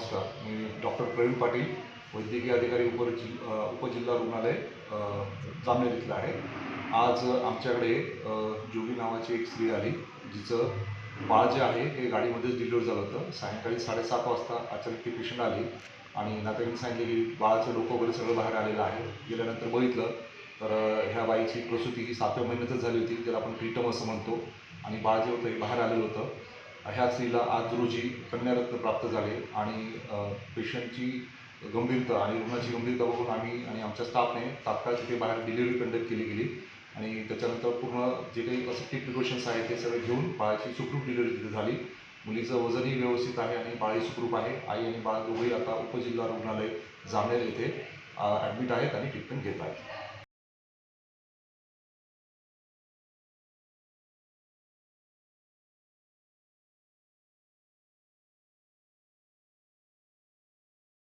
Sir मी doctor Pravin Patil वैद्यकीय अधिकारी उप उपजिल्हा रुग्णालय जामनेर इथलं आहे. आज आमच्याकडे जोगी नावाची एक स्त्री आली जिचं बाळ जे आहे हे गाडीमध्येच डिलिव्हर झालं होतं. सायंकाळी साडेसात वाजता अचानक ती पेशंट आली आणि नातेवाईक सांगितले की बाळाचं डोकं वगैरे सगळं बाहेर आलेलं आहे. गेल्यानंतर बघितलं तर ह्या बाईची प्रसूती ही सातव्या महिन्यातच झाली होती त्याला आपण प्रीटम असं म्हणतो. आणि बाळ जे होतं हे बाहेर आलेलं होतं. ह्या स्त्रीला आज रोजी कन्यारत्न प्राप्त झाले आणि पेशंटची गंभीरता आणि रुग्णाची गंभीरता बघून आम्ही आणि आमच्या स्टाफने तात्काळ तिथे बाहेर डिलिव्हरी कंडक्ट केली गेली. आणि त्याच्यानंतर पूर्ण जे काही सेफ्टी प्रिकॉशन्स आहेत ते सगळे घेऊन बाळाची सुखरूप डिलिव्हरी तिथे झाली. मुलीचं वजनही व्यवस्थित आहे आणि बाळही सुखरूप आहे. आई आणि बाळ दोघंही आता उपजिल्हा रुग्णालय जामनेर येथे ॲडमिट आहेत आणि ट्रीटमेंट घेत आहेत.